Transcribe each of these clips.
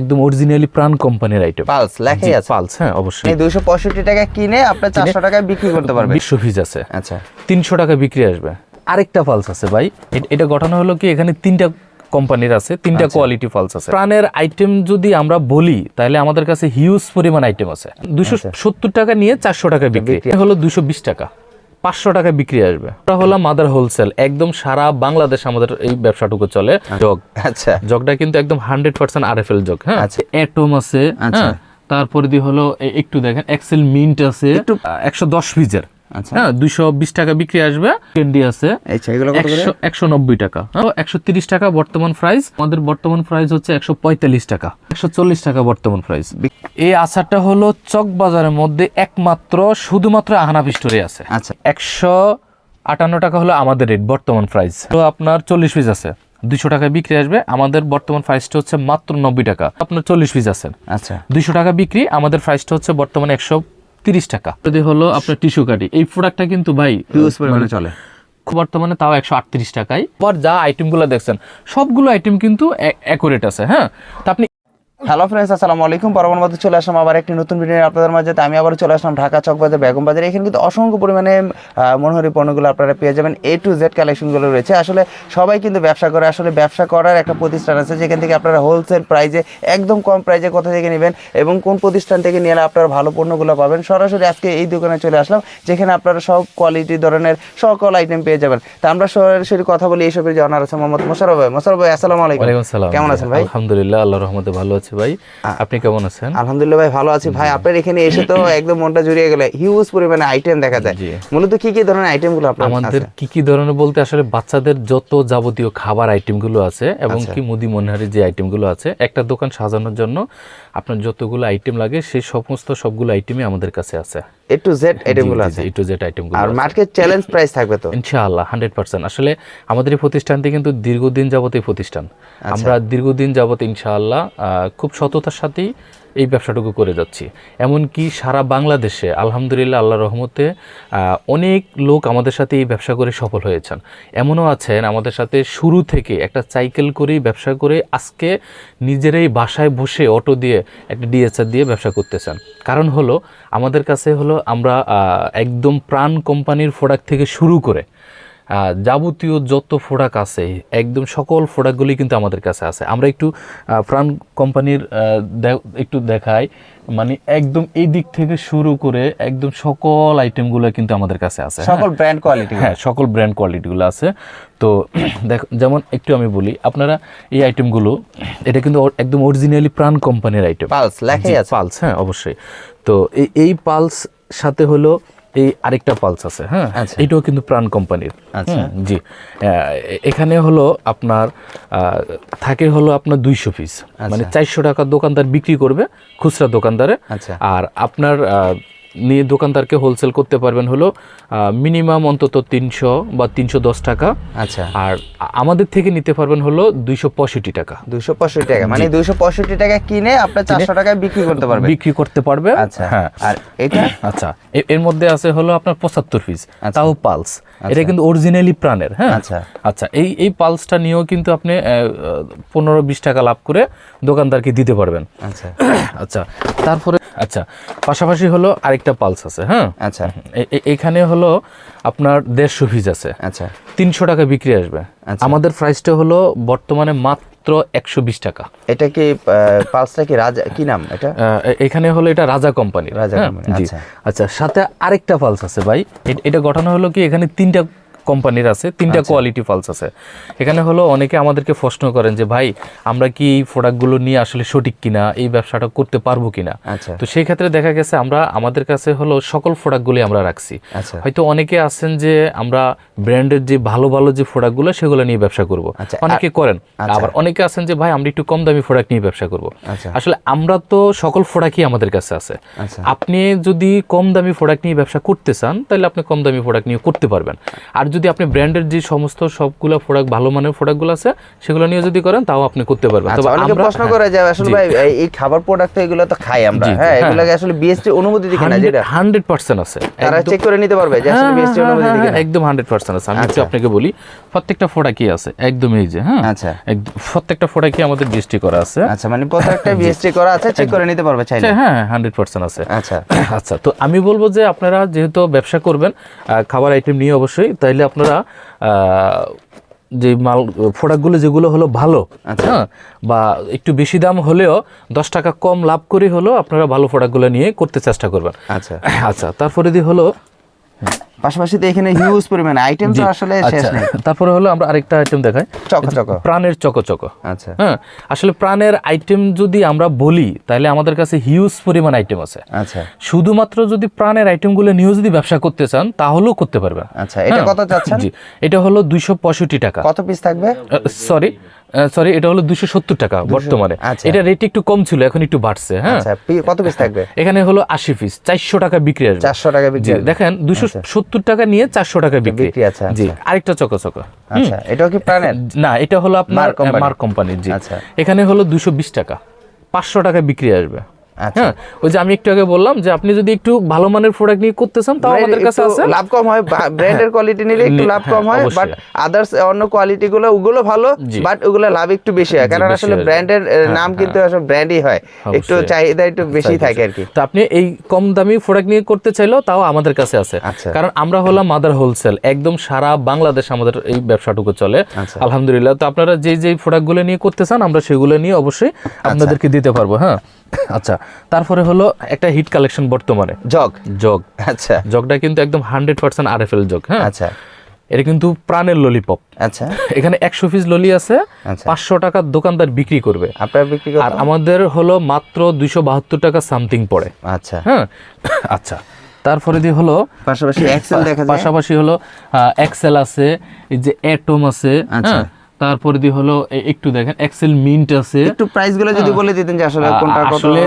একদম অরিজিনালি প্রাণ কোম্পানির আইটেম পালস লেখাই আছে। পালস হ্যাঁ অবশ্যই। এই দুইশো পঁয়ষট্টি টাকা কিনে আপনার চারশো টাকায় বিক্রি করতে পারবেন। বিশ্ব ফিজ আছে। আচ্ছা। তিনশো টাকা বিক্রি আসবে। আরেকটা পালস আছে ভাই এটা গঠন হলো কি এখানে তিনটা কোম্পানির আছে তিনটা আচ্ছা। কোয়ালিটি পালস আছে। প্রাণের আইটেম যদি আমরা বলি তাহলে আমাদের কাছে হিউজ পরিমাণ আইটেম আছে। দুশো আচ্ছা। সত্তর টাকা নিয়ে চারশো টাকা বিক্রি। এটা হলো দুশো বিশ টাকা। পাঁচশো টাকা বিক্রি আসবে। ওটা হলো মাদার হোলসেল একদম সারা বাংলাদেশ আমাদের এই ব্যবসাটুকু চলে। জগ। আচ্ছা। জগটা কিন্তু একদম hundred percent R F L jug হ্যাঁ? আচ্ছা। অ্যাটম আছে আচ্ছা। হ্যাঁ? তারপরে দিয়ে হলো একটু দেখেন এক্সেল মিন্ট আছে একশো দশ পিসের। আচ্ছা। হ্যাঁ দুইশো বিশ টাকা বিক্রি আসবে। ক্যান্ডি আছে। আচ্ছা একশো নব্বই টাকা। একশো তিরিশ টাকা বর্তমান প্রাইস আমাদের বর্তমান প্রাইস হচ্ছে একশো পঁয়তাল্লিশ টাকা। একশো চল্লিশ টাকা বর্তমান প্রাইস এই আচারটা হলো চক বাজারের মধ্যে একমাত্র শুধুমাত্র আহনাফ স্টোরে আছে। আচ্ছা। একশো আটান্ন টাকা হলো আমাদের রেট বর্তমান প্রাইস তো আপনার চল্লিশ পিস আছে। দুইশো টাকা বিক্রি আসবে। আমাদের বর্তমান প্রাইসটা হচ্ছে মাত্র নব্বই টাকা। আপনার চল্লিশ পিস আছেন আচ্ছা। দুইশো টাকা বিক্রি আমাদের প্রাইসটা হচ্ছে বর্তমানে একশো তিরিশ টাকা। যদি হলো আপনার টিস্যু কাটি এই প্রোডাক্টটা কিন্তু ভাই হিউজ পরিমাণে চলে। বর্তমানে তাও একশো আটত্রিশ টাকায়। আবার যা আইটেমগুলো দেখছেন সবগুলো আইটেম কিন্তু অ্যাকুরেট আছে হ্যাঁ? তা আপনি হ্যালো ফ্রেন্ডস আসসালামু আলাইকুম। পরবর্তী মধ্যে চলে আসলাম আবার একটি নতুন ভিডিও আপনাদের মাঝে। আমি আবার চলে আসলাম ঢাকা চকবাজার বেগম বাজার। এখানে কিন্তু অসংখ্য পরিমাণে মনোহারী পণ্যগুলো আপনারা পেয়ে যাবেন। এ টু জেড কালেকশনগুলো রয়েছে। আসলে সবাই কিন্তু ব্যবসা করে। আসলে ব্যবসা করার একটা প্রতিষ্ঠান আছে যেখান থেকে আপনারা হোলসেল প্রাইজে একদম কম প্রাইজে কোথা থেকে নেবেন এবং কোন প্রতিষ্ঠান থেকে নিয়ে আপনারা ভালো পণ্যগুলো পাবেন। সরাসরি আজকে এই দোকানে চলে আসলাম যেখানে আপনারা সব কোয়ালিটি ধরনের সকল আইটেম পেয়ে যাবেন। তা আমরা সরাসরি কথা বলি এইসবের যে অনার আছে মোহাম্মদ মোশারফ ভাই। মোশারফ ভাই আসসালামু আলাইকুম। কেমন আছেন ভাই? আলহামদুলিল্লাহ আল্লাহ রহমতে ভালো আছি। ভাই। আপনি কেমন আছেন? আলহামদুলিল্লাহ ভাই ভালো আছি। ভাই আপনার এখানে এসে তো একদম মনটা জুড়িয়ে গেলে হিউজ পরিমাণে আইটেম দেখা যায়। মূলত কি কি ধরনের আইটেমগুলো আপনার আমাদের কি কি ধরনের বলতে আসলে বাচ্চাদের যত যাবতীয় খাবার আইটেমগুলো আছে এবং আচ্ছা। কি মুদি মনিহারির যে আইটেমগুলো আছে একটা দোকান সাজানোর জন্য আপনার যতগুলো আইটেম লাগে সেই সমস্ত সবগুলো আইটেমই আমাদের কাছে আছে। এ টু জেড আইটেমগুলো আছে। ই টু জেড আইটেমগুলো আর মার্কেট চ্যালেঞ্জ প্রাইস থাকবে তো? ইনশাআল্লাহ হান্ড্রেড পার্সেন্ট। আসলে আমাদের এই প্রতিষ্ঠানটি কিন্তু দীর্ঘদিন যাবত এই প্রতিষ্ঠান। আচ্ছা। আমরা দীর্ঘদিন যাবত ইনশাআল্লাহ খুব সততার সাথেই এই ব্যবসাটুকু করে যাচ্ছি। এমনকি সারা বাংলাদেশে, আলহামদুলিল্লাহ আল্লাহ রহমতে অনেক লোক আমাদের সাথে এই ব্যবসা করে সফল হয়েছেন। এমনও আছেন আমাদের সাথে শুরু থেকে একটা সাইকেল করেই ব্যবসা করে আজকে নিজেরাই বাসায় বসে অটো দিয়ে একটা ডিএসআর দিয়ে ব্যবসা করতেছেন। কারণ হলো, আমাদের কাছে হলো আমরা একদম প্রাণ কোম্পানির প্রোডাক্ট থেকে শুরু করে যাবতীয় যত প্রোডাক্ট আছে একদম সকল প্রোডাক্টগুলি কিন্তু আমাদের কাছে আছে। আমরা একটু প্রাণ কোম্পানির একটু দেখাই। মানে একদম এই দিক থেকে শুরু করে একদম সকল আইটেমগুলো কিন্তু আমাদের কাছে আছে। হ্যাঁ? সকল ব্র্যান্ড কোয়ালিটি হ্যাঁ সকল ব্র্যান্ড কোয়ালিটিগুলো আছে। তো দেখ যেমন একটু আমি বলি আপনারা এই আইটেমগুলো এটা কিন্তু একদম অরিজিনালি প্রাণ কোম্পানির আইটেম পালস লেখাই আছে। পালস হ্যাঁ অবশ্যই। তো এই এই পালস সাথে হলো এই আরেকটা পালস আছে হ্যাঁ? আচ্ছা। এটাও কিন্তু প্রাণ কোম্পানির। আচ্ছা। জি। এখানে হলো আপনার আহ, থাকে হলো আপনার দুইশো পিস মানে চারশো টাকা দোকানদার বিক্রি করবে খুচরা দোকানদারে। আচ্ছা। আর আপনার আহ, নিয়ে দোকানদারকে হোলসেল করতে পারবেন হলো মিনিমাম অন্তত তিনশো বা তিনশো দশ টাকা। আচ্ছা। আর আমাদের থেকে নিতে পারবেন হলো দুইশো পঁয়ষট্টি টাকা। দুইশো পঁয়ষট্টি টাকা। মানে দুইশো পঁয়ষট্টি টাকা কিনে আপনার চারশো টাকায় বিক্রি করতে পারবেন। বিক্রি করতে পারবে। আচ্ছা। হ্যাঁ। আর এটা? আচ্ছা। এর মধ্যে আছে হলো আপনার পঁচাত্তর পিস তাও পালস এটা কিন্তু অরিজিনালি প্রাণের হ্যাঁ। আচ্ছা। আচ্ছা এই এই পালসটা নিয়েও কিন্তু আপনি পনেরো বিশ টাকা লাভ করে দোকানদারকে দিতে পারবেন। আচ্ছা। আচ্ছা। তারপরে আচ্ছা। পাশাপাশি হলো আরেকটা পালস আছে হ্যাঁ? আচ্ছা। এখানে হলো আপনার দেড়শো ভিজ আছে। আচ্ছা। তিনশো টাকা বিক্রি আসবে। আচ্ছা। আমাদের প্রাইসটা হলো বর্তমানে মাত্র একশো বিশ টাকা। এটা কি পালসটা কি রাজা কি নাম এটা? এখানে হলো এটা রাজা কোম্পানি রাজা আচ্ছা। আচ্ছা সাথে আরেকটা পালস আছে ভাই। এটা গঠন হলো কি এখানে তিনটা কোম্পানির আছে তিনটা আচ্ছা। কোয়ালিটি পালস আছে। এখানে হলো অনেকে আমাদেরকে প্রশ্ন করেন যে ভাই আমরা কি এই প্রোডাক্টগুলো নিয়ে আসলে সঠিক কিনা? এই ব্যবসাটা করতে পারব কিনা? আচ্ছা। তো সেই ক্ষেত্রে দেখা গেছে আমরা আমাদের কাছে হলো সকল প্রোডাক্টগুলি আমরা রাখছি। আচ্ছা। হয়তো অনেকে আছেন যে আমরা ব্র্যান্ডের যে ভালো ভালো যে প্রোডাক্টগুলো সেগুলো নিয়ে ব্যবসা করব। আচ্ছা, অনেকে করেন। আচ্ছা। আবার অনেকে আছেন যে ভাই আমরা একটু কম দামি প্রোডাক্ট নিয়ে ব্যবসা করব। আচ্ছা। আসলে আমরা তো সকল প্রোডাক্টই আমাদের কাছে আছে। আচ্ছা। আপনি যদি কম দামি প্রোডাক্ট নিয়ে ব্যবসা করতে চান তাহলে আপনি কম দামি প্রোডাক্ট নিয়ে করতে পারবেন। আর যদি আপনি ব্র্যান্ডের যে সমস্ত সবগুলো প্রোডাক্ট ভালো মানের প্রোডাক্টগুলো আছে সেগুলো নিয়ে যদি করেন তাও আপনি করতে পারবেন। আচ্ছা তবে অনেকে প্রশ্ন করে যে আসলে ভাই এই- খাবার প্রোডাক্ট এগুলো তো খাই আমরা। হ্যাঁ হ্যাঁ। এগুলোকে আসলে বিএসটি অনুমতি দিকে না যেটা? হান্ড্রেড পার্সেন্ট আছে। তারা চেক করে নিতে পারবে যে আসলে হ্যাঁ, বিএসটি হ্যাঁ, অনুমতি হ্যাঁ, দিকে না একদম হান্ড্রেড পার্সেন্ট আছে। আমি একটু আচ্ছা। আপনাকে বলি প্রত্যেকটা কি আছে? একদম এই যে হ্যাঁ? আচ্ছা। একদম প্রত্যেকটা কি আমাদের জিএসটি করা আছে? আচ্ছা মানে প্রত্যেকটা বিএসটি করা আছে চেক করে নিতে পারবে চাইলে। হ্যাঁ হান্ড্রেড পার্সেন্ট আছে। আচ্ছা। আচ্ছা তো আমি বলব যে আপনারা যেহেতু ব্যবসা করবেন খাবার আইটেম নিয়ে অবশ্যই তাইলে আপনারা যে মাল প্রোডাক্টগুলো যেগুলো হলো ভালো আচ্ছা। হ্যাঁ বা একটু বেশি দাম হলেও দশ টাকা কম লাভ করে হলেও আপনারা ভালো প্রোডাক্টগুলো নিয়ে করতে চেষ্টা করবেন আচ্ছা আচ্ছা তারপরে যদি হলো পাশাপাশি তো এখানে হিউজ পরিমাণে আইটেম তো আসলে শেষ আচ্ছা নেই। তারপরে হলো আমরা আরেকটা আইটেম দেখাই। Choco choco. প্রাণের চকো চকো। আচ্ছা। হ্যাঁ আসলে প্রাণের আইটেম যদি আমরা বলি তাহলে আমাদের কাছে হিউজ পরিমাণ আইটেম আছে। আচ্ছা। শুধুমাত্র যদি প্রাণের আইটেমগুলো নিয়েও যদি ব্যবসা করতে চান তাহলেও করতে পারবেন। আচ্ছা এটা হ্যাঁ, কত চাচ্ছেন? জি এটা হলো দুইশো পঁয়ষট্টি টাকা। কত পিস থাকবে? সরি সরি এটা হলো দুশো সত্তর টাকা বর্তমানে। আচ্ছা। এটা রেট একটু কম ছিল এখন একটু বাড়ছে হ্যাঁ? আচ্ছা কত পিস থাকবে? এখানে হলো আশি পিস চারশো টাকা বিক্রি আসবে। চারশো টাকা বিক্রি দেখেন দুশো সত্তর টাকা নিয়ে চারশো টাকা বিক্রি। আছে, জি আরেকটা চকো চকো আচ্ছা এটাও কি প্রাণের না এটা হলো আপনার মার্ক কোম্পানি। কোম্পানির জি। আচ্ছা। এখানে হলো দুশো বিশ টাকা পাঁচশো টাকা বিক্রি আসবে। আচ্ছা হ্যাঁ ওই যে আমি একটু আগে বললাম যে আপনি যদি একটু ভালো মানের প্রোডাক্ট নিয়ে করতে চান তাও আমাদের কাছে আছে। লাভ কম হয় ব্র্যান্ডের কোয়ালিটি নিলে একটু লাভ হ্যাঁ, কম হয় বাট আদার্স অন্য কোয়ালিটি গুলো ওগুলো ভালো বাট ওগুলো লাভ একটু বেশি হয়। কারণ আসলে ব্র্যান্ডের হ্যাঁ, নাম কিন্তু আসলে ব্র্যান্ডই হয়। একটু চাহিদা একটু বেশি থাকে আর কি। তো আপনি এই কম দামি প্রোডাক্ট নিয়ে করতে চাইলেও তাও আমাদের কাছে আছে। আচ্ছা। কারণ আমরা হলাম মাদার হোলসেল একদম সারা বাংলাদেশ আমাদের এই ব্যবসাটুকু চলে। আচ্ছা। আলহামদুলিল্লাহ। তো আপনারা যে যে প্রোডাক্টগুলো নিয়ে করতে চান আমরা সেগুলো নিয়ে অবশ্যই আপনাদেরকে দিতে পারব হ্যাঁ। আচ্ছা তারপরে হলো একটা হিট কালেকশন বর্তমানে। জগ। জগ। আচ্ছা। জগটা কিন্তু একদম hundred percent R F L jug হ্যাঁ? আচ্ছা। এটা কিন্তু প্রাণের ললিপপ আচ্ছা। এখানে একশো পিস ললি আছে আচ্ছা। পাঁচশো টাকার দোকানদার বিক্রি করবে। আপনার বিক্রি আর আমাদের হলো মাত্র দুইশো বাহাত্তর টাকা সামথিং পড়ে। আচ্ছা। হ্যাঁ? আচ্ছা। তারপরে দিয়ে হলো পাশাপাশি এক্সেল দেখা পাশাপাশি হলো এক্সেল আছে এই যে অ্যাটম আছে আচ্ছা। হ্যাঁ তারপরে দিয়ে হলো একটু দেখেন এক্সেল মিন্ট আছে। একটু প্রাইসগুলো যদি বলে দিতেন যে আসলে কোনটা কত আসলে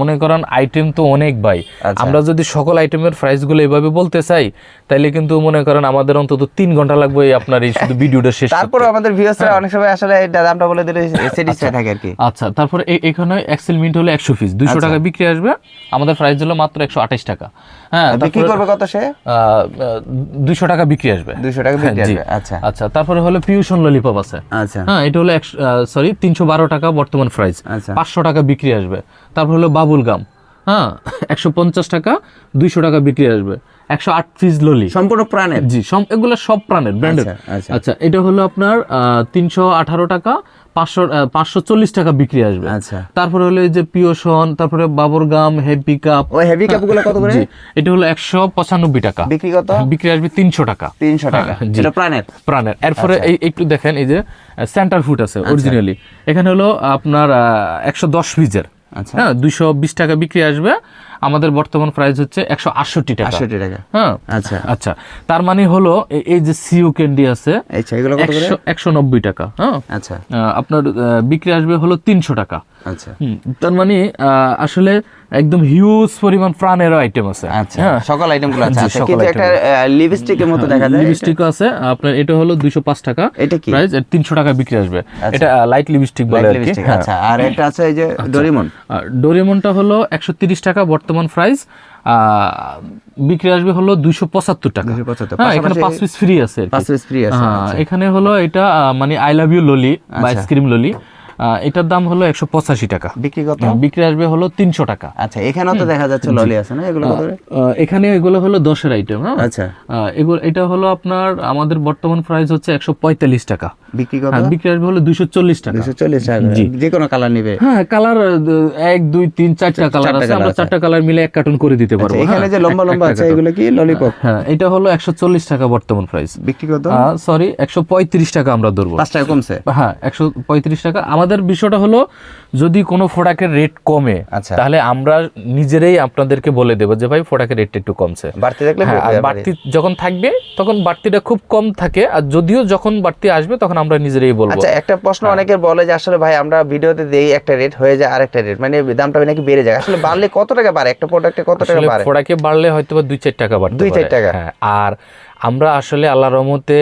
মনে করেন আইটেম তো অনেক ভাই। আচ্ছা। আমরা যদি সকল আইটেমের প্রাইসগুলো এইভাবে বলতে চাই তাইলে কিন্তু মনে করেন আমাদের অন্তত তিন ঘণ্টা লাগবে এই আপনার এই শুধু ভিডিওটা শেষ করতে। তারপরে আমাদের ভিউয়ার্সরা অনেক সময় আসলে দামটা বলে দিলে স্যাটিসফাই থাকে আর কি। আচ্ছা তারপরে এখানে এক্সেল মিন্ট হলো একশো পিস দুইশো আচ্ছা। টাকা বিক্রি আসবে। আমাদের প্রাইস হলো মাত্র একশো আঠাশ টাকা। হ্যাঁ বিক্রি করবে কত সে? দুইশো টাকা বিক্রি আসবে। 200 টাকা বিক্রি আসবে, আচ্ছা। আচ্ছা তারপরে হলো পিউশন ললিপপ আছে। আচ্ছা। হ্যাঁ এটা হলো সরি তিনশো বারো টাকা বর্তমান প্রাইস আচ্ছা। পাঁচশো টাকা বিক্রি আসবে। তারপর হলো বাবুল গাম হ্যাঁ একশো পঞ্চাশ টাকা দুইশো টাকা বিক্রি আসবে। একশো আট পিস ললি সম্পূর্ণ প্রাণের? জি এগুলো সব প্রাণের ব্র্যান্ডেড আচ্ছা, আচ্ছা। আচ্ছা এটা হলো আপনার তিনশো আঠারো টাকা পাঁচশো পাঁচশো চল্লিশ টাকা বিক্রি আসবে। আচ্ছা। তারপরে হলো যে পিওশন তারপরে বাবর গাম হেভি কাপ। ওই হেভি কাপগুলো কত করে? এটা হলো একশো পঁচানব্বই টাকা। বিক্রি কত? বিক্রি আসবে তিনশো টাকা। তিনশো টাকা। যেটা প্রাণের। প্রাণের। এরপরে আচ্ছা। এই একটু দেখেন এই যে সেন্টার ফুড আছে অরিজিনালি এখানে হলো আপনার একশো দশ পিজের আচ্ছা। হ্যাঁ দুইশো বিশ টাকা বিক্রি আসবে। আমাদের বর্তমান প্রাইস হচ্ছে একশো আটষট্টি টাকা। আটষট্টি টাকা। হ্যাঁ। আচ্ছা। আচ্ছা। তার মানে হলো এই যে সিউ ক্যান্ডি আছে আচ্ছা এগুলো কত করে? একশো একশো নব্বই টাকা। হ্যাঁ। আচ্ছা। আপনার বিক্রি আসবে হলো তিনশো টাকা। আচ্ছা। তার মানে আসলে একদম হিউজ পরিমাণ প্রাণের আইটেম আছে। আচ্ছা সকল আইটেমগুলো আছে আচ্ছা কিন্তু একটা লিপস্টিকের মতো দেখা যায়। লিপস্টিকও আছে আপনার এটা হলো দুইশো পাঁচ টাকা। এটা কি? প্রাইস তিনশো টাকা বিক্রি আসবে। এটা লাইট লিপস্টিক বলে আর কি। লিপস্টিক হ্যাঁ। আচ্ছা আর একটা আছে এই যে ডোরিমন আর ডোরেমনটা হলো একশো তিরিশ টাকা বর্তমান প্রাইস বিক্রি আসবে হলো দুইশো পঁচাত্তর টাকা। 275 হ্যাঁ এখানে পাঁচ পিস ফ্রি আছে পাঁচ পিস ফ্রি আছে হ্যাঁ, এখানে হলো এটা মানে আই লাভ ইউ ললি বা আচ্ছা। আইসক্রিম ললি এটার দাম হলো একশো পঁচাশি টাকা। বিক্রি কত? বিক্রি আসবে হলো তিনশো টাকা। আচ্ছা এখানেও তো দেখা যাচ্ছে ললি আছে না এগুলো এখানে এগুলো হলো দশের আইটেম হ্যাঁ? আচ্ছা। এগুলো এটা হলো আপনার আমাদের বর্তমান প্রাইস হচ্ছে একশো পঁয়তাল্লিশ টাকা। বিক্রি কত? হ্যাঁ বিক্রি আসবে হলো দুইশো চল্লিশ টাকা। দুশো চল্লিশ টাকা। যে কোনো কালার নিবে। হ্যাঁ কালার এক দুই তিন চারটা কালার আছে। আমরা চারটা কালার মিলে এক কার্টুন করে দিতে পারব। আচ্ছা, এখানে হ্যাঁ, যে লম্বা লম্বা আছে এগুলো কি ললিপপ হ্যাঁ এটা হলো একশো চল্লিশ টাকা বর্তমান প্রাইস বিক্রি কত? সরি একশো পঁয়ত্রিশ টাকা আমরা ধরবো। টাকা কমছে? হ্যাঁ একশো পঁয়ত্রিশ টাকা। আমাদের বিষয়টা হলো যদি কোনো প্রোডাক্টের রেট কমে আচ্ছা। তাহলে আমরা নিজেরাই আপনাদেরকে বলে দেবো যে ভাই প্রোডাক্টের রেটটা একটু কমছে। বাড়তি থাকলে হ্যাঁ। বাড়তি যখন থাকবে তখন বাড়তিটা খুব কম থাকে। আর যদিও যখন বাড়তি আসবে তখন আমরা নিজেরাই বলব। আচ্ছা একটা প্রশ্ন অনেকের বলে যে আসলে ভাই আমরা ভিডিওতে দেই একটা রেট হয়ে যায় আরেকটা রেট মানে দামটা নাকি বেড়ে যায়। আসলে বাড়লে কত টাকা বাড়ে? একটা প্রোডাক্টে কত টাকা বাড়ে? ফোড়াকে বাড়লে হয়তো বা দুই চার টাকা বাড়তে দুই চার টাকা। হ্যাঁ আর আমরা আসলে আল্লাহ রহমতে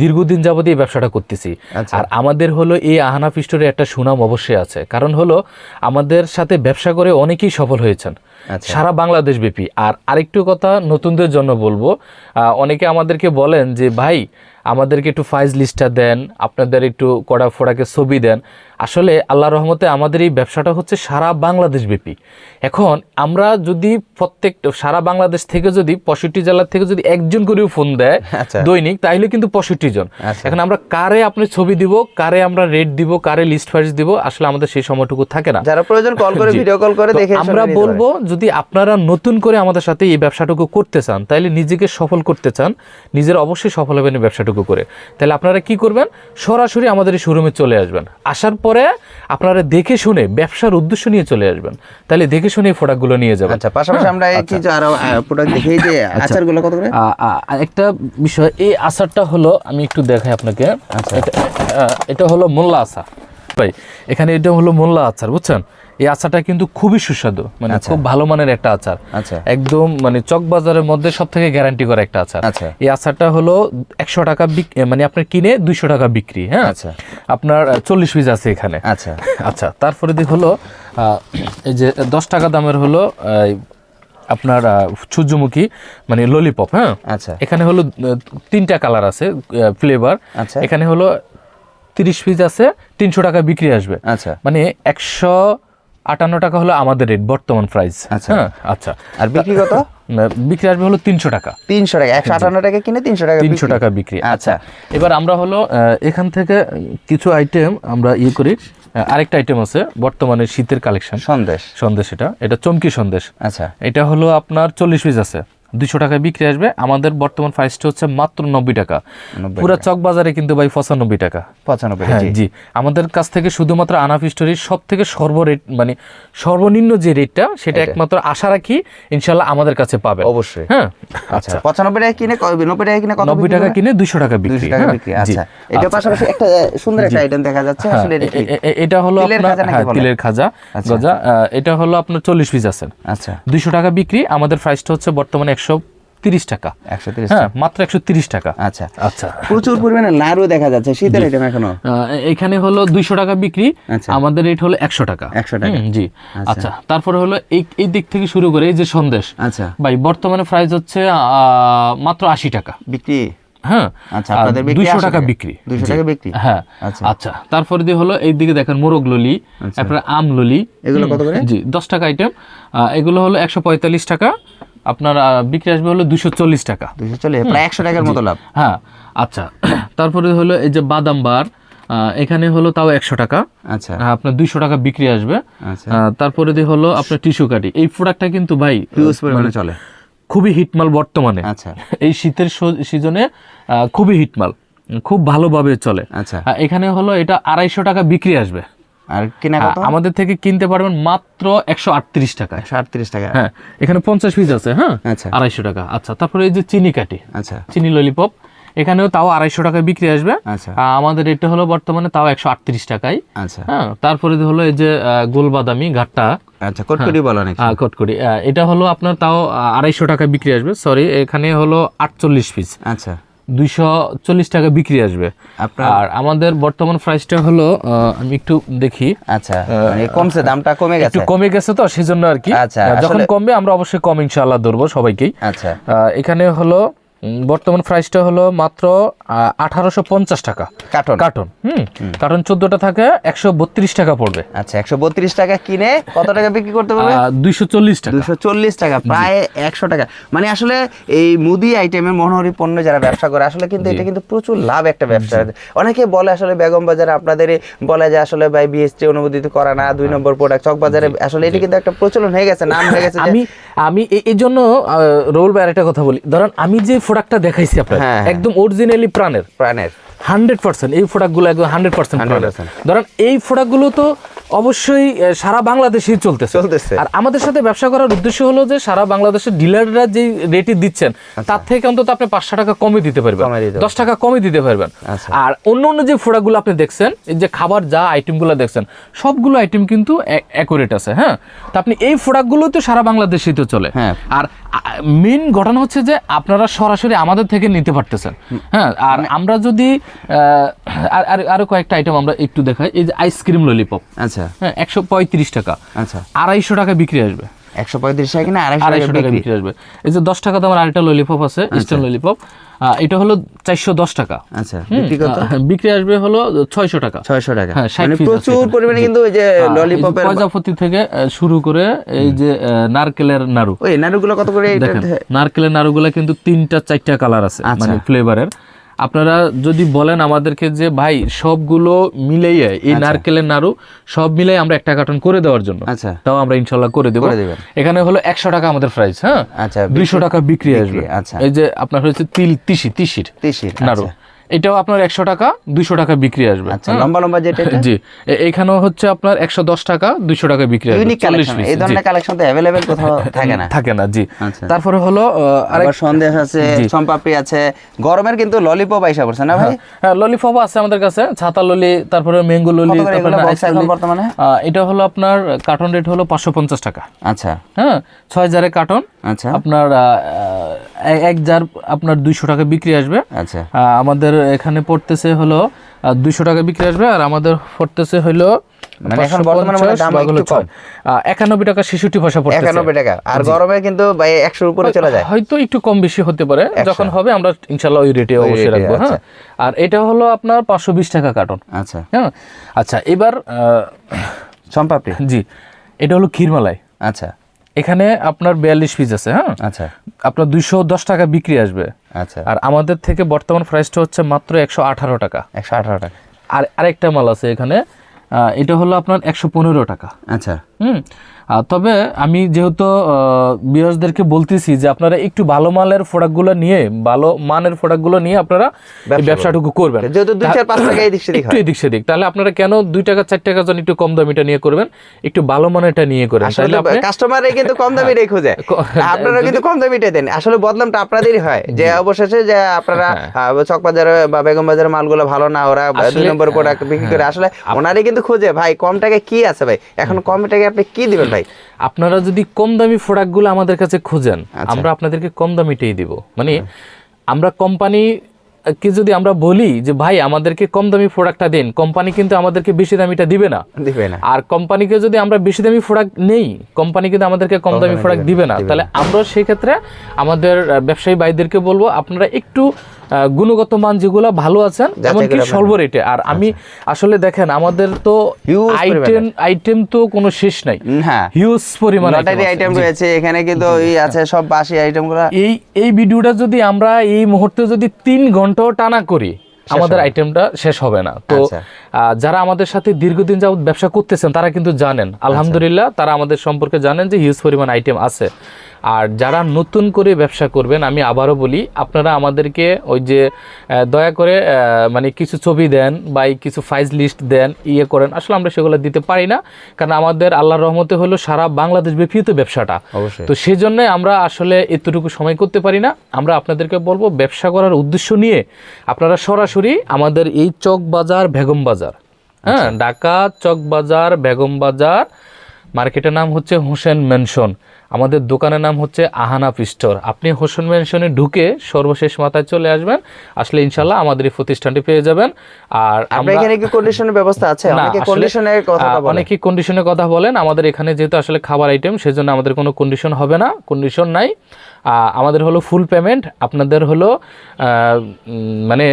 দীর্ঘদিন যাবত এই ব্যবসাটা করতেছি। আচ্ছা। আর আমাদের হলো এই আহানা স্টোরে একটা সুনাম অবশ্যই আছে। কারণ হলো আমাদের সাথে ব্যবসা করে অনেকেই সফল হয়েছেন। সারা বাংলাদেশ ব্যাপী। আর আরেকটু কথা নতুনদের জন্য বলব। অনেকে আমাদেরকে বলেন যে ভাই আমাদেরকে একটু ফাইজ লিস্টটা দেন আপনাদের একটু কড়া ফোড়াকে ছবি দেন। আসলে আল্লাহ রহমতে আমাদের এই ব্যবসাটা হচ্ছে সারা বাংলাদেশ ব্যাপী। এখন আমরা যদি প্রত্যেক সারা বাংলাদেশ থেকে যদি পঁয়ষট্টি জেলার থেকে যদি একজন করেও ফোন দেয় আচ্ছা। দৈনিক তাহলে কিন্তু পঁয়ষট্টি জন। আচ্ছা। এখন আমরা কারে আপনি ছবি দিব কারে আমরা রেট দিব কারে লিস্ট ফাইজ দিব আসলে আমাদের সেই সময়টুকু থাকে না। যারা প্রয়োজন কল করে ভিডিও কল করে দেখে আমরা বলব যদি আপনারা নতুন করে আমাদের সাথে এই ব্যবসাটুকু করতে চান তাহলে নিজেকে সফল করতে চান নিজের অবশ্যই সফল হবেন এই ব্যবসাটুকু করে। তাহলে আপনারা কি করবেন? সরাসরি আমাদের এই শোরুমে চলে আসবেন। আসার পরে আপনারা দেখে শুনে ব্যবসার উদ্দেশ্য নিয়ে চলে আসবেন। তাহলে দেখে শুনে এই প্রোডাক্টগুলো নিয়ে যাবেন। আচ্ছা পাশাপাশি আমরা এই কিছু আরও প্রোডাক্ট দেখি যে আচারগুলো কত করে? একটা বিষয় এই আচারটা হলো আমি একটু দেখাই আপনাকে। আচ্ছা। এটা হলো মোল্লা আচার। ভাই এখানে এটা হলো মোল্লা আচার বুঝছেন? এই আচারটা কিন্তু খুবই সুস্বাদু মানে আচ্ছা। খুব ভালো মানের একটা আচার। আচ্ছা। একদম মানে চক বাজারের মধ্যে সব থেকে গ্যারান্টি করা একটা আচার। আচ্ছা। এই আচারটা হলো একশো টাকা মানে আপনার কিনে দুইশো টাকা বিক্রি হ্যাঁ? আচ্ছা। আপনার চল্লিশ পিস আছে এখানে। আচ্ছা। আচ্ছা তারপরে দিক হলো এই যে দশ টাকা দামের হলো আপনার সূর্যমুখী মানে ললিপপ হ্যাঁ? আচ্ছা। এখানে হলো তিনটা কালার আছে ফ্লেভার আচ্ছা। এখানে হলো তিরিশ পিস আছে তিনশো টাকা বিক্রি আসবে। আচ্ছা। মানে একশো আটান্ন টাকা হলো আমাদের রেট বর্তমান প্রাইস আচ্ছা। হ্যাঁ আচ্ছা। আর বিক্রি কত? বিক্রি আসবে হলো তিনশো টাকা। তিনশো টাকা একশো আটান্ন টাকা কিনে তিনশো টাকা তিনশো টাকা বিক্রি আচ্ছা। এবার আমরা হলো এখান থেকে কিছু আইটেম আমরা ইয়ে করি। আরেকটা আইটেম আছে বর্তমানে শীতের কালেকশন সন্দেশ। সন্দেশ এটা এটা চমকি সন্দেশ। আচ্ছা। এটা হলো আপনার চল্লিশ পিস আছে। দুশো টাকায় বিক্রি আসবে। আমাদের বর্তমান প্রাইসটা হচ্ছে মাত্র নব্বই টাকা। 90 পুরো চক বাজারে কিন্তু ভাই পঁচানব্বই টাকা। পঁচানব্বই হ্যাঁ জি। আমাদের কাছ থেকে শুধুমাত্র আনাফ স্টোরির সব থেকে সর্ব রেট মানে সর্বনিম্ন যে রেটটা সেটা একমাত্র আশা রাখি ইনশাল্লাহ আমাদের কাছে পাবে। অবশ্যই। হ্যাঁ? আচ্ছা পঁচানব্বই টাকা কিনে নব্বই টাকা কিনে নব্বই টাকা কিনে দুশো টাকা হ্যাঁ, বিক্রি আচ্ছা। এটা পাশাপাশি একটা সুন্দর একটা আইটেম দেখা যাচ্ছে হ্যাঁ, আসলে এটা হলো তিলের আপনার খাজা হ্যাঁ? তিলের আচ্ছা। গজা এটা হলো আপনার চল্লিশ পিস আছে। আচ্ছা। দুইশো টাকা বিক্রি আমাদের প্রাইসটা হচ্ছে বর্তমানে একশো তিরিশ টাকা। একশো তিরিশ হ্যাঁ মাত্র একশো তিরিশ টাকা। আচ্ছা। আচ্ছা। প্রচুর পরিমাণে নাড়ু দেখা যাচ্ছে শীতের আইটেম এখনও? এখানে হলো দুইশো টাকা বিক্রি আচ্ছা। আমাদের রেট হলো একশো টাকা। 100 টাকা। জি। আচ্ছা। আচ্ছা তারপরে হলো এই এই দিক থেকে শুরু করে এই যে সন্দেশ। আচ্ছা। ভাই বর্তমানে প্রাইস হচ্ছে মাত্র আশি টাকা। বিক্রি? হ্যাঁ আচ্ছা আপনাদের দুইশো টাকা বিক্রি। দুইশো টাকা বিক্রি? হ্যাঁ আচ্ছা। আচ্ছা তারপরে দিয়ে হলো এই দিকে দেখেন মোরগ ললি তারপরে আম ললি। এগুলো কত করে? জি দশ টাকা আইটেম এগুলো হলো একশো পঁয়তাল্লিশ টাকা। আপনার বিক্রি আসবে হলো দুশো চল্লিশ টাকা। দুইশো চল্লিশ প্রায় একশো টাকার মতো লাভ। হ্যাঁ আচ্ছা। তারপরে হলো এই যে বাদাম বার এখানে হলো তাও একশো টাকা। আচ্ছা। আহ, আপনার দুইশো টাকা বিক্রি আসবে। আচ্ছা। তারপরে দিয়ে হলো আপনার টিস্যু কাটি। এই প্রোডাক্টটা কিন্তু ভাই হিউজ পরিমাণে চলে। খুবই হিটমাল বর্তমানে। আচ্ছা। এই শীতের সিজনে খুবই হিটমাল। খুব ভালোভাবে চলে। আচ্ছা। এখানে হলো এটা আড়াইশো টাকা বিক্রি আসবে। আর কিনা কত? আমাদের থেকে কিনতে পারবেন মাত্র একশো আটত্রিশ টাকায়। একশো আটত্রিশ টাকা হ্যাঁ এখানে পঞ্চাশ পিস আছে হ্যাঁ? আচ্ছা। আড়াইশো টাকা। আচ্ছা তারপরে এই যে চিনি কাটি। আচ্ছা। চিনি ললিপপ এখানেও তাও আড়াইশো টাকায় বিক্রি আসবে। আচ্ছা। আমাদের রেটটা হলো বর্তমানে তাও একশো আটত্রিশ টাকায়। আচ্ছা। হ্যাঁ তারপরে হলো এই যে গোল বাদামি ঘাটটা। আচ্ছা কটকটি বলো নাকি কটকটি। এটা হলো আপনার তাও আড়াইশো টাকায় বিক্রি আসবে। সরি এখানে হলো আটচল্লিশ পিস আচ্ছা। দুইশো চল্লিশ টাকা বিক্রি আসবে। আপনার আর আমাদের বর্তমান প্রাইসটা হলো আমি একটু দেখি। আচ্ছা মানে কমছে দামটা কমে গেছে। একটু কমে গেছে তো সেজন্য আর কি। আচ্ছা, যখন কমবে আমরা অবশ্যই কম ইনশাল্লাহ ধরবো সবাইকেই। আচ্ছা। আহ, এখানে হলো বর্তমান প্রাইসটা হলো মাত্র আঠারোশো পঞ্চাশ টাকা। কার্টন কার্টন হুম? কার্টন চোদ্দটা থাকে একশো বত্রিশ টাকা পড়বে। আচ্ছা একশো বত্রিশ টাকা কিনে কত টাকা বিক্রি করতে পারবে? দুইশো চল্লিশ টাকা। দুশো চল্লিশ টাকা প্রায় একশো টাকা। মানে আসলে এই মুদি আইটেমের মনোহরি পণ্য যারা ব্যবসা করে আসলে কিন্তু এটা কিন্তু প্রচুর লাভ একটা ব্যবসা। অনেকে বলে আসলে বেগম বাজারে আপনাদের বলে যে আসলে ভাই বিএসটি অনুমোদিত করা না দুই নম্বর প্রোডাক্ট চক বাজারে আসলে এটা কিন্তু একটা প্রচলন হয়ে গেছে নাম হয়ে গেছে আমি আমি এই জন্য রোল ভাই একটা কথা বলি। ধরেন আমি যে প্রোডাক্টটা দেখাইছি আপনার হ্যাঁ, হ্যাঁ। একদম অরিজিনালি প্রাণের। প্রাণের। হান্ড্রেড পার্সেন্ট এই প্রোডাক্টগুলো একদম হান্ড্রেড পার্সেন্ট 100% ধরেন এই প্রোডাক্টগুলো তো অবশ্যই সারা বাংলাদেশেই চলতেছে। চলতেছে। আর আমাদের সাথে ব্যবসা করার উদ্দেশ্য হলো যে সারা বাংলাদেশের ডিলাররা যে রেটে দিচ্ছেন তার থেকে অন্তত আপনি পাঁচশো টাকা কমে দিতে পারবেন। দশ টাকা কমে দিতে পারবেন। আচ্ছা। আর অন্য অন্য যে প্রোডাক্টগুলো আপনি দেখছেন এই যে খাবার যা আইটেমগুলো দেখছেন সবগুলো আইটেম কিন্তু অ্যাকুরেট আছে হ্যাঁ? তা আপনি এই প্রোডাক্টগুলো তো সারা বাংলাদেশেই তো চলে। হ্যাঁ। আর মেন ঘটনা হচ্ছে যে আপনারা সরাসরি আমাদের থেকে নিতে পারতেছেন হ্যাঁ? আর মানে আমরা যদি আর- আর আরও কয়েকটা আইটেম আমরা একটু দেখাই। এই যে আইসক্রিম ললিপপ আচ্ছা। হ্যাঁ একশো পঁয়ত্রিশ টাকা। আচ্ছা। আড়াইশো টাকা বিক্রি আসবে। একশো পঁয়ত্রিশ টাকা কিনা আড়াইশো টাকা বিক্রি? আসবে। এই যে দশ টাকা আরেকটা ললিপপ আছে ললিপপ এটা হলো চারশো দশ টাকা। আচ্ছা বিক্রি আসবে হলো ছয়শো টাকা। ছয়শো টাকা। হ্যাঁ, মানে প্রচুর পরিমাণে কিন্তু ওই যে ললিপপের প্রজাপতি থেকে শুরু করে এই যে নারকেলের নাড়ু। ওই নাড়ুগুলো কত করে নারকেলের নাড়ুগুলা কিন্তু তিনটা চারটা কালার আছে আচ্ছা। মানে ফ্লেভারের আপনারা যদি বলেন আমাদেরকে যে ভাই সবগুলো মিলেই এই নারকেলের নাড়ু সব মিলাই আমরা একটা কার্টন করে দেওয়ার জন্য আচ্ছা। তাও আমরা ইনশাল্লাহ করে দেবো। এখানে হলো একশো টাকা আমাদের প্রাইস হ্যাঁ? আচ্ছা দুইশো টাকা বিক্রি আসবে। আচ্ছা। এই যে আপনার হচ্ছে তিল তিসি তিসির তিসির নাড়ু। এটাও আপনার একশো টাকা দুইশো টাকা বিক্রি আসবে। আচ্ছা লম্বা লম্বা যেটা জি এখানেও হচ্ছে আপনার একশো দশ টাকা দুইশো টাকা বিক্রি আসবে ইউনিক কালেকশন এই ধরনের কালেকশন তো অ্যাভেলেবেল কোথাও থাকে না। থাকে না জি। আচ্ছা। তারপরে হলো আরেক সন্দেশ আছে সম্পাপড়ি আছে গরমের কিন্তু ললিপপ আইসা পড়ছে না ভাই? হ্যাঁ ললিপপ আছে আমাদের কাছে ছাতা ললি তারপরে ম্যাঙ্গো ললি। বর্তমানে? এটা হলো আপনার কার্টন রেট হলো পাঁচশো পঞ্চাশ টাকা। আচ্ছা। হ্যাঁ ছয় জারে কার্টন আচ্ছা। আপনার এক জার আপনার দুইশো টাকা বিক্রি আসবে। আচ্ছা। আমাদের এখানে পড়তেছে হলো দুইশো টাকা বিক্রি আসবে আর আমাদের পড়তেছে হলো মানে এখন বর্তমানে দাম 550 ভাগ হলো একটু কম। ছয়। আহ, একানব্বই টাকা ছেষট্টি পয়সা পড়তেছে। একানব্বই টাকা। আর গরমে কিন্তু একশোর উপরে চলে যায়। হয়তো একটু কম বেশি হতে পারে। যখন হবে আমরা ইনশাল্লাহ ওই রেটে অবশ্যই রাখব হ্যাঁ? আর এটা হলো আপনার পাঁচশো বিশ টাকা কার্টন আচ্ছা। হ্যাঁ? আচ্ছা এবার সম্পাপড়ি জি এটা হলো ক্ষীরমালাই। আচ্ছা। এখানে আপনার বিয়াল্লিশ পিস আছে হ্যাঁ? আচ্ছা। আপনার দুইশো দশ টাকা বিক্রি আসবে। আচ্ছা। আর আমাদের থেকে বর্তমান প্রাইসটা হচ্ছে মাত্র একশো আঠারো টাকা। একশো আঠারো টাকা। আর আরেকটা মাল আছে এখানে এটা হলো আপনার একশো পনেরো টাকা। আচ্ছা। হুম। তবে আমি যেহেতু বিয়ার্সদেরকে বলতেছি যে আপনারা একটু ভালো মালের প্রোডাক্টগুলো নিয়ে ভালো মানের প্রোডাক্টগুলো নিয়ে আপনারা ব্যবসাটুকু করবেন। যেহেতু দুই চার পাঁচ টাকা এদিক সেদিক একটু এদিক সেদিক। তাহলে আপনারা কেন দুই টাকা চার টাকা জন একটু কম দামিটা নিয়ে করবেন? একটু ভালো মানেরটা নিয়ে করেন। তাহলে আপনি কিন্তু কম দামিটাই খোঁজে আপনারা কিন্তু কম দামিটাই দেন। আসলে বদনামটা আপনাদেরই হয়। যে অবশেষে যে আপনারা চক বাজারে বা বেগম বাজারের মালগুলো ভালো না ওরা দুই নম্বর প্রোডাক্ট বিক্রি করে। আসলে ওনারই কিন্তু খোঁজে ভাই কম টাকায় কি আছে ভাই? এখন কম টাকায় আপনি কি দিবেন ভাই? আপনারা যদি কম দামি প্রোডাক্টগুলো আমাদের কাছে খোঁজেন আচ্ছা। আমরা আপনাদেরকে কম দামিটাই দিব। মানে আমরা কোম্পানি কে যদি আমরা বলি যে ভাই আমাদেরকে কম দামি প্রোডাক্টটা দিন। কোম্পানি কিন্তু আমাদেরকে বেশি দামিটা দিবে না। দিবে না। আর কোম্পানিকে যদি আমরা বেশি দামি প্রোডাক্ট নেই কোম্পানি কিন্তু আমাদেরকে কম দামি প্রোডাক্ট দিবে না তাহলে আমরা সেই ক্ষেত্রে আমাদের ব্যবসায়ী ভাইদেরকে বলব আপনারা একটু গুণগত মান যেগুলো ভালো আছেন এমনকি স্বল্প রেটে আর আমি আসলে দেখেন আমাদের তো আইটেম আইটেম তো কোনো শেষ নাই। হিউজ পরিমাণ আইটেম রয়েছে এখানে কিন্তু এই আছে সব বাসি আইটেমগুলো এই এই ভিডিওটা যদি আমরা এই মুহূর্তে যদি তিন ঘন্টাও টানা করি আমাদের আইটেমটা শেষ হবে না। তো আচ্ছা। যারা আমাদের সাথে দীর্ঘদিন যাবত ব্যবসা করতেছেন তারা কিন্তু জানেন। আলহামদুলিল্লাহ তারা আমাদের সম্পর্কে জানেন যে হিউজ পরিমাণ আইটেম আছে। আর যারা নতুন করে ব্যবসা করবেন আমি আবারও বলি আপনারা আমাদেরকে ওই যে দয়া করে মানে কিছু ছবি দেন বা এই কিছু ফাইজ লিস্ট দেন ইয়ে করেন। আসলে আমরা সেগুলো দিতে পারি না কারণ আমাদের আল্লাহর রহমতে হলো সারা বাংলাদেশ ব্যাপী তো ব্যবসাটা তো সেই জন্য আমরা আসলে এতটুকু সময় করতে পারি না। আমরা আপনাদেরকে বলব ব্যবসা করার উদ্দেশ্য নিয়ে আপনারা সরাসরি আমাদের এই চক বাজার বেগম বাজার। হ্যাঁ ঢাকা চক বাজার বেগম বাজার মার্কেটের নাম হচ্ছে হোসেন মেনশন আমাদের দোকানের নাম হচ্ছে আহানা স্টোর আপনি হোসেন মেনশনে ঢুকে সর্বশেষ মাথায় চলে আসবেন। আসলে ইনশাল্লাহ আমাদের এই প্রতিষ্ঠানটি পেয়ে যাবেন। আর আমরা এখানে কি কন্ডিশনের ব্যবস্থা আছে? অনেকে কন্ডিশনের কথা বলেন অনেকে কন্ডিশনের কথা বলেন। আমাদের এখানে যেহেতু আসলে খাবার আইটেম সেজন্য আমাদের কোনো কন্ডিশন হবে না। কন্ডিশন নাই। আমাদের হলো ফুল পেমেন্ট আপনাদের হলো মানে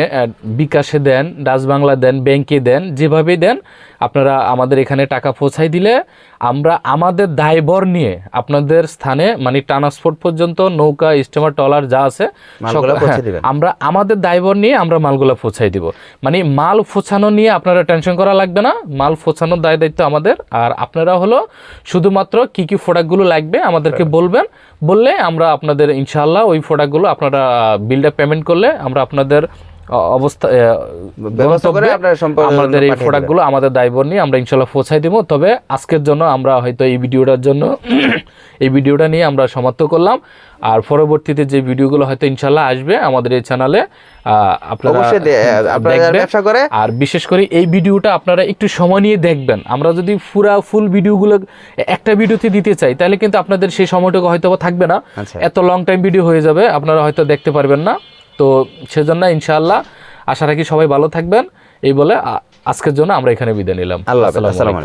বিকাশে দেন ডাচ বাংলা দেন ব্যাংকে দেন যেভাবেই দেন আপনারা আমাদের এখানে টাকা পৌঁছাই দিলে আমরা আমাদের দায়বর নিয়ে আপনাদের স্থানে মানে ট্রান্সপোর্ট পর্যন্ত নৌকা স্টিমার ট্রলার যা আছে হ্যাঁ। আমরা আমাদের দায়বর নিয়ে আমরা মালগুলো পৌঁছাই দিব। মানে মাল পৌঁছানো নিয়ে আপনারা টেনশন করা লাগবে না মাল পৌঁছানোর দায় দায়িত্ব আমাদের। আর আপনারা হলো শুধুমাত্র কি কি প্রোডাক্টগুলো লাগবে আমাদেরকে বলবেন বললে আমরা আপনাদের ইনশাল্লাহ ওই প্রোডাক্টগুলো আপনারা বিলটা পেমেন্ট করলে আমরা আপনাদের অবস্থা আমাদের এই প্রোডাক্টগুলো আমাদের দায়বর নিয়ে আমরা ইনশাল্লাহ পৌঁছাই দিব। তবে আজকের জন্য আমরা হয়তো এই ভিডিওটার জন্য এই ভিডিওটা নিয়ে আমরা সমাপ্ত করলাম। আর পরবর্তীতে যে ভিডিওগুলো হয়তো ইনশাল্লাহ আসবে আমাদের এই চ্যানেলে আপনারা আর বিশেষ করে এই ভিডিওটা একটু সময় নিয়ে দেখবেন। আমরা যদি পুরা ফুল ভিডিওগুলো একটা ভিডিওতে দিতে চাই তাহলে কিন্তু আপনাদের সেই সময়টুকু হয়তো বা থাকবে না। আচ্ছা। এত লং টাইম ভিডিও হয়ে যাবে আপনারা হয়তো দেখতে পারবেন না। তো সেজন্য ইনশাআল্লাহ আশা রাখি সবাই ভালো থাকবেন। এই বলে আজকের জন্য আমরা এখানে বিদায় নিলাম। আল্লাহ আসসালামু আলাইকুম।